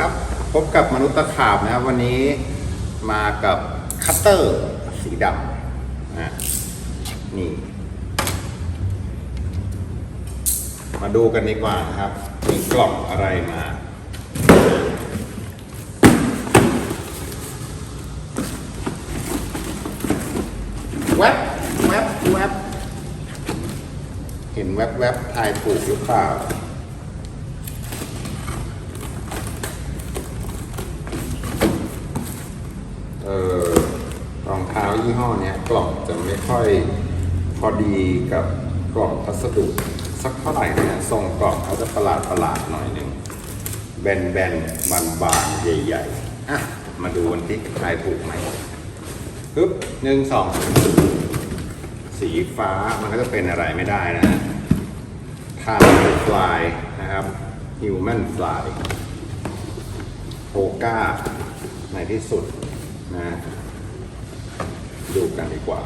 ครับพบกับมนุษย์ตะขาบนะครับ วันนี้มากับคัตเตอร์สีดำอะนี่ มาดูกันดีกว่านะครับมีกล่องอะไรมา แวบแวบแวบเห็นแวบแวบทายถูกหรือเปล่า ออรองเท้ายี่ห้อนี้กล่องจะไม่ค่อยพอดีกับกล่องพัสดุสักเท่าไหร่เนี่ยทรงกล่องเขาจะประหลาดประหลาดๆหน่อยหนึ่งแบนแบนบานบานๆใหญ่ๆอะมาดูวันที่ทายถูกไหมปึ๊บหนึ่งสองสีฟ้ามันก็จะเป็นอะไรไม่ได้นะทางฟลายนะครับ Human Fly โฮก้าในที่สุด นะดูกันดีกว่า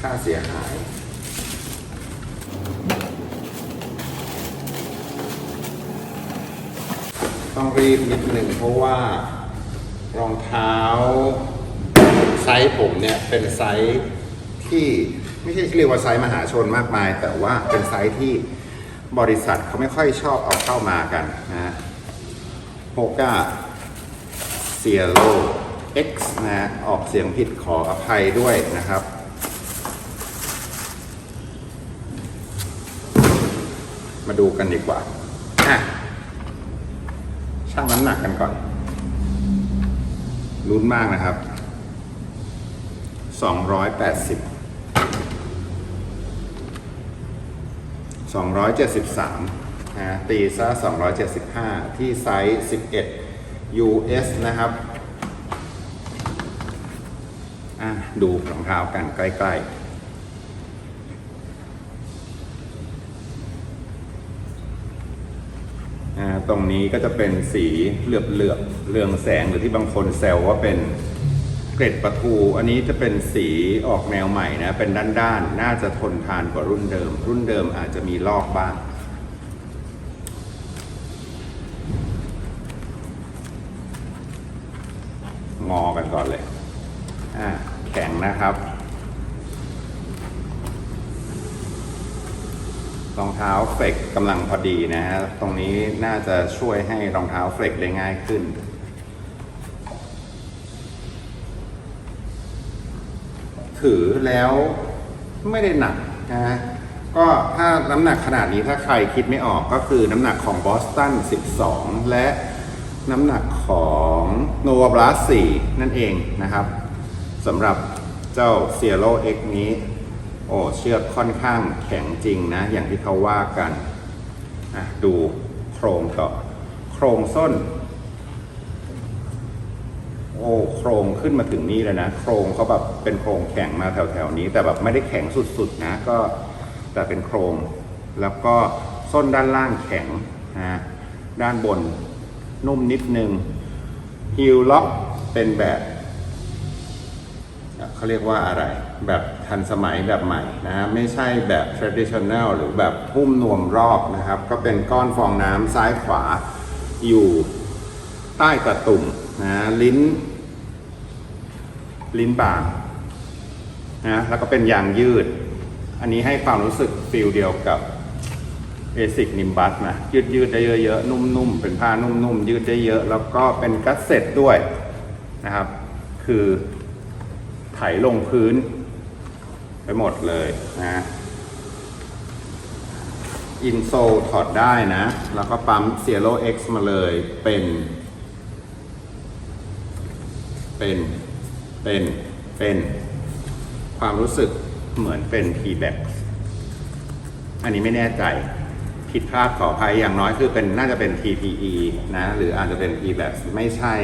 ค่าเสียหายต้องรีบนิดหนึ่งเพราะว่ารองเท้าไซส์ผมเนี่ยเป็นไซส์ที่ไม่ใช่เรียกว่าไซส์มหาชนมากมาย แต่ว่าเป็นไซส์ที่บริษัทเขาไม่ค่อยชอบเอาเข้ามากันนะฮะโฮก้า เซียโ X นะฮะออกเสียงผิดขออภัยด้วยนะครับ มาดูกันดีกว่าอะชั่งน้ำหนักกันก่อนลุ้นมากนะครับ 280 273นะตีซะ275 ที่ไซส์ 11 US นะครับดูรองเท้ากันใกล้ๆตรงนี้ก็จะเป็นสีเหลือบเหลือบๆเรืองแสงหรือที่บางคนแซวว่าเป็นเกร็ดประทู อันนี้จะเป็นสีออกแนวใหม่นะ เป็นด้านๆน่าจะทนทานกว่ารุ่นเดิม รุ่นเดิมอาจจะมีลอกบ้าง งอกันก่อนเลยอ่าแข็งนะครับ รองเท้าเฟลกกำลังพอดีนะฮะ ตรงนี้น่าจะช่วยให้รองเท้าเฟลกได้ง่ายขึ้นถือแล้วไม่ได้หนักนะฮะก็ถ้าน้ำหนักขนาดนี้ถ้าใครคิดไม่ออกก็คือน้ำหนักของบอสตัน 12 และ น้ำหนักของโนวาบลัส4นั่นเองนะครับสำหรับเจ้า c i e l o X นี้ โอ้เชือกค่อนข้างแข็งจริงนะ อย่างที่เขาว่ากันดูโครงต่อโครงส้น โอ้โครงขึ้นมาถึงนี่เลยนะ โครงเขาแบบเป็นโครงแข็งมาแถวๆนี้ แต่แบบไม่ได้แข็งสุดๆนะก็แต่เป็นโครง แล้วก็ส้นด้านล่างแข็งนะด้านบน นุ่มนิดนึงฮิลล็อกเป็นแบบเขาเรียกว่าอะไร แบบทันสมัยแบบใหม่นะไม่ใช่แบบ traditional หรือแบบหุ้มนวมรอบนะครับ ก็เป็นก้อนฟองน้ำซ้ายขวาอยู่ใต้กระตุ่มนะลิ้น ลิ้นบางนะแล้วก็เป็นยางยืด อันนี้ให้ความรู้สึกฟิลเดียวกับ เอซิกนิมบัสนะยืดยืดได้เยอะๆ นุ่มๆ เป็นผ้านุ่มๆ ยืดได้เยอะ แล้วก็เป็นกัสเซ็ตด้วยนะครับ คือไถลงพื้น ไปหมดเลยนะอินโซลถอดได้นะ แล้วก็ปั๊ม c i e l o X มาเลยเป็น เป็น เป็น เป็น ความรู้สึกเหมือนเป็น t b a c อันนี้ไม่แน่ใจ ผิดพลาดขออภัยอย่างน้อยคือเป็นน่าจะเป็น TPE นะ หรืออาจจะเป็น t b a c ไม่ใช่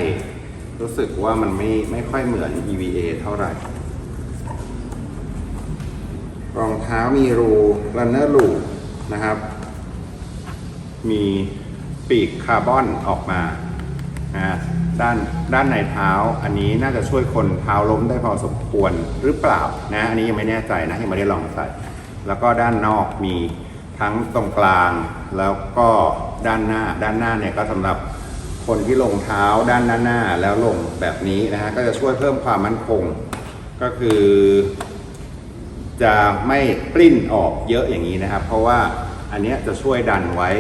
รู้สึกว่ามันไม่ไม่ค่อยเหมือน EVA เท่าไหร่ รองเท้ามีรูรันเนอร์ลูนะครับ มีปีกคาร์บอนออกมานะด้านด้านในเท้าอันนี้น่าจะช่วยคนเท้าล้มได้พอสมควรหรือเปล่านะ อันนี้ยังไม่แน่ใจนะยังไม่ได้ลองใส่ แล้วก็ด้านนอกมี ทั้งตรงกลางแล้วก็ด้านหน้า ด้านหน้าเนี่ยก็สำหรับคนที่ลงเท้าด้านหน้าหน้าแล้วลงแบบนี้นะฮะก็จะช่วยเพิ่มความมั่นคง ก็คือ จะไม่ปลิ้นออกเยอะอย่างนี้นะครับ เพราะว่าอันนี้จะช่วยดันไว้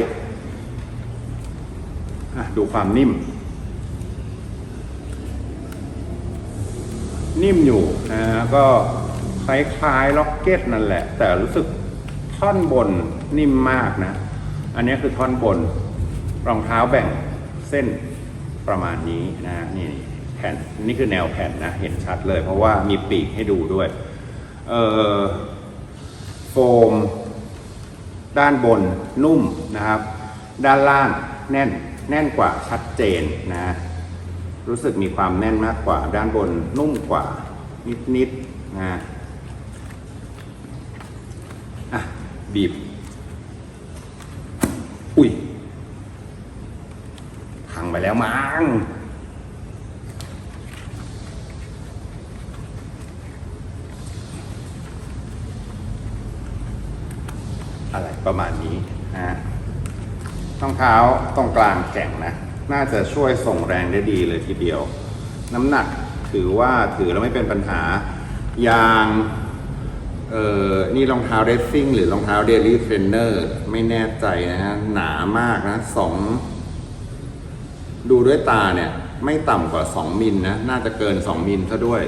ดูความนิ่ม นิ่มอยู่นะฮะก็คล้ายๆล็อกเก็ตนั่นแหละ แต่รู้สึก ท่อนบนนิ่มมากนะ อันนี้คือท่อนบน รองเท้าแบ่งเส้นประมาณนี้นะฮะนี่แผ่นนี่คือแนวแผ่นนะ เห็นชัดเลย เพราะว่ามีปีกให้ดูด้วยเอ่อโฟม ด้านบนนุ่มนะครับ ด้านล่างแน่นแน่นกว่าชัดเจนนะ รู้สึกมีความแน่นมากกว่า ด้านบนนุ่มกว่านิดๆนะอะ บีบ อุ้ยพังไปแล้วมั้งอะไรประมาณนี้นะฮะรองเท้าตรงกลางแข็งนะ น่าจะช่วยส่งแรงได้ดีเลยทีเดียว น้ำหนักถือว่าถือแล้วไม่เป็นปัญหายาง เออนี่รองเท้าเดซซิ่งหรือรองเท้าเดลี่เทรนเนอร์ไม่แน่ใจนะฮะ หนามากนะสอง ดูด้วยตาเนี่ย ไม่ต่ำกว่า 2 มิลนะ น่าจะเกิน 2 มิลซะด้วย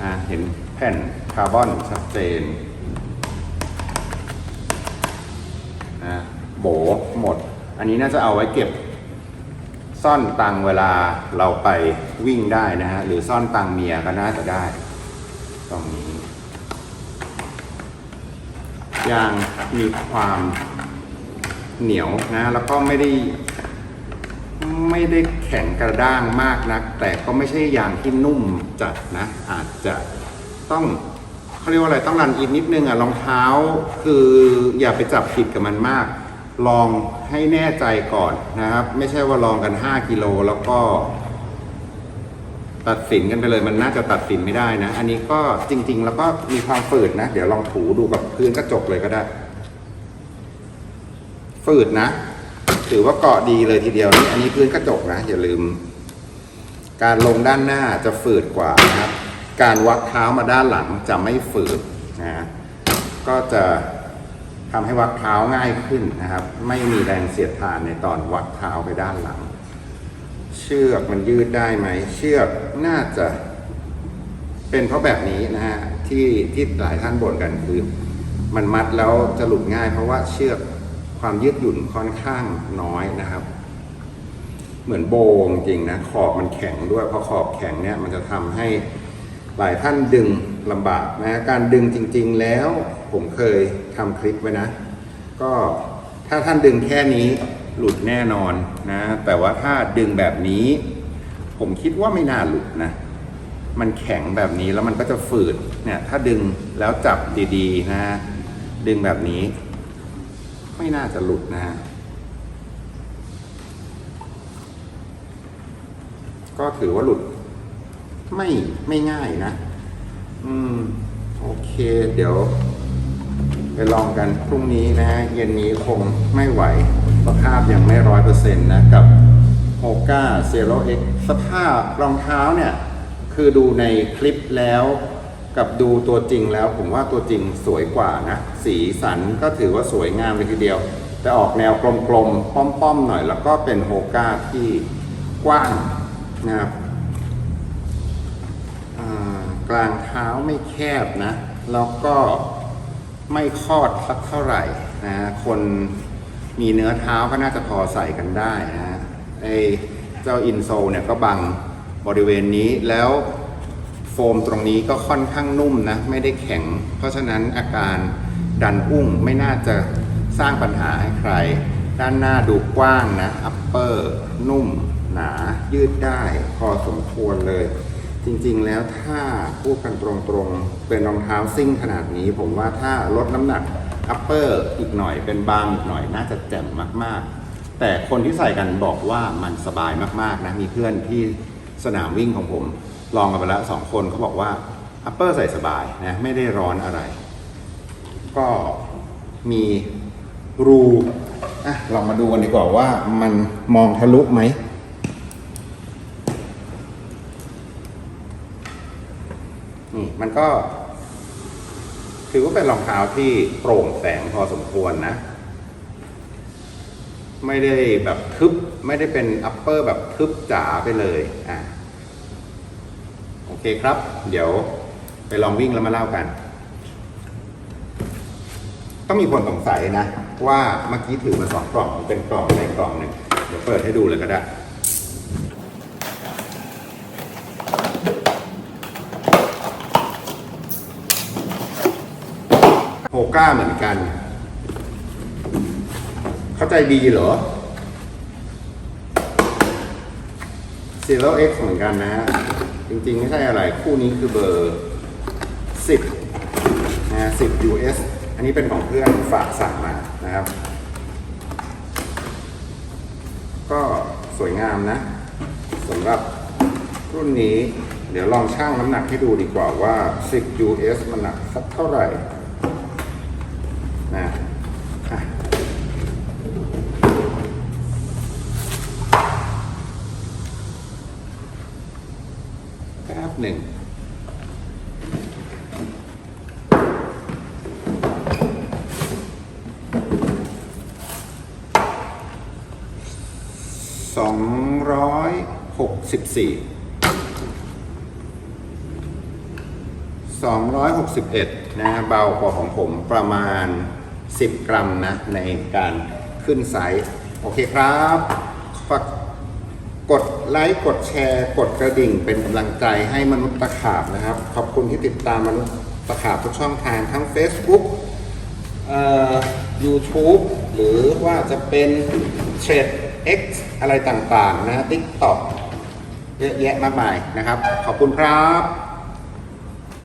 อ่า เห็นแผ่นคาร์บอนชัดเจนนะโบหมด อันนี้น่าจะเอาไว้เก็บ ซ่อนตังเวลาเราไปวิ่งได้นะฮะ หรือซ่อนตังเมียก็น่าจะได้ ตรงนี้ ยางมีความเหนียวนะแล้วก็ไม่ได้ไม่ได้แข็งกระด้างมากนัก แต่ก็ไม่ใช่ยางที่นุ่มจัดนะ อาจจะต้องเขาเรียกว่าอะไรต้องรันอินนิดนึงอะรองเท้าคืออย่าไปจับผิดกับมันมาก ลองให้แน่ใจก่อนนะครับ ไม่ใช่ว่าลองกัน 5 กิโลแล้วก็ ตัดสินกันไปเลยมันน่าจะตัดสินไม่ได้นะ อันนี้ก็จริง ๆ แล้วก็มีความฝืดนะ เดี๋ยวลองถูดูกับพื้นกระจกเลยก็ได้ ฝืดนะ ถือว่าเกาะดีเลยทีเดียวนี่อันนี้พื้นกระจกนะ อย่าลืม การลงด้านหน้าจะฝืดกว่านะครับ การวักเท้ามาด้านหลังจะไม่ฝืดนะก็จะทำให้วักเท้าง่ายขึ้นนะครับ ไม่มีแรงเสียดทานในตอนวักเท้าไปด้านหลัง เชือกมันยืดได้ไหม เชือกน่าจะ เป็นเพราะแบบนี้นะฮะที่ที่หลายท่านบ่นกันคือ มันมัดแล้วจะหลุดง่าย เพราะว่าเชือกความยืดหยุ่นค่อนข้างน้อยนะครับ เหมือนโบงจริงนะขอบมันแข็งด้วยเพราะขอบแข็งเนี่ยมันจะทำให้หลายท่านดึงลำบากนะการดึงจริง ๆ แล้วผมเคยทำคลิปไว้นะ ก็ถ้าท่านดึงแค่นี้ หลุดแน่นอนนะ แต่ว่าถ้าดึงแบบนี้ ผมคิดว่าไม่น่าหลุดนะ มันแข็งแบบนี้แล้วมันก็จะฝืดเนี่ยถ้าดึงแล้วจับดีๆนะ ดึงแบบนี้ ไม่น่าจะหลุดนะ ก็ถือว่าหลุด ไม่ไม่ง่ายนะ อืม โอเค เดี๋ยว ไปลองกันพรุ่งนี้นะ เย็นนี้คงไม่ไหว สภาพยังไม่ร้อยเปอร์เซ็นต์นะกับโ o ก้าเซโรเอ็กสภาพรองเท้าเนี่ย คือดูในคลิปแล้วกับดูตัวจริงแล้วผมว่าตัวจริงสวยกว่านะ สีสันก็ถือว่าสวยงามเลยทีเดียว แต่ออกแนวกลมๆ ป้อมๆ หน่อย แล้วก็เป็นโ o ก้าที่กว้างนะครับกลางเท้าไม่แคบนะ แล้วก็ไม่คอดสักเท่าไหร่นะคน มีเนื้อเท้าก็น่าจะพอใส่กันได้นะไอเจ้าอินโซเนี่ยก็บังบริเวณนี้แล้วโฟมตรงนี้ก็ค่อนข้างนุ่มนะ ไม่ได้แข็ง เพราะฉะนั้นอาการดันอุ้งไม่น่าจะสร้างปัญหาให้ใคร ด้านหน้าดูกว้างนะอัปเปอร์นุ่ม หนา ยืดได้ พอสมควรเลย จริงๆแล้วถ้าพูดกันตรงๆ เป็นรองเท้าซิ่งขนาดนี้ ผมว่าถ้าลดน้ำหนัก อัปเปอร์อีกหน่อยเป็นบางอีกหน่อยน่าจะแจ่มมากๆ แต่คนที่ใส่กันบอกว่ามันสบายมากๆนะมีเพื่อนที่สนามวิ่งของผม ลองกันไปแล้วสองคนเขาบอกว่าอัปเปอร์ใส่สบายนะไม่ได้ร้อนอะไร ก็มีรูอะลองมาดูกันดีกว่าว่ามันมองทะลุไหมนี่มันก็ ถือว่าเป็นรองเท้าที่โปร่งแสงพอสมควรนะ ไม่ได้แบบทึบ ไม่ได้เป็นอัปเปอร์แบบทึบจ๋าไปเลยอะโอเคครับ เดี๋ยวไปลองวิ่งแล้วมาเล่ากัน ต้องมีคนสงสัยนะ ว่าเมื่อกี้ถือมาสองกล่องเป็นกล่องในกล่องหนึ่งเดี๋ยวเปิดให้ดูเลยก็ได้ ก้าเหมือนกัน เข้าใจดีเหรอ Zero X เหมือนกันนะฮะ จริงๆ ไม่ใช่อะไร คู่นี้คือเบอร์ 10 นะ 10 US อันนี้เป็นของเพื่อนฝากสั่งมานะครับ ก็สวยงามนะสำหรับรุ่นนี้ เดี๋ยวลองชั่งน้ำหนักให้ดูดีกว่าว่า 10 US มันหนักสักเท่าไหร่ อะแป๊บหนึ่งสองร้อยหกสิบสี่สองร้อยหกสิบเอ็ดนะเบากว่าของผมประมาณ สิบกรัมนะในการขึ้นไซส์โอเคครับฝากกดไลค์กดแชร์ กดกระดิ่งเป็นกำลังใจให้มนุษย์ตะขาบนะครับ ขอบคุณที่ติดตามมนุษย์ตะขาบทุกช่องทางทั้ง Facebook เอ่อ YouTube หรือว่าจะเป็นเทรด X อะไรต่างๆนะ TikTok เยอะแยะมากมายนะครับ ขอบคุณครับ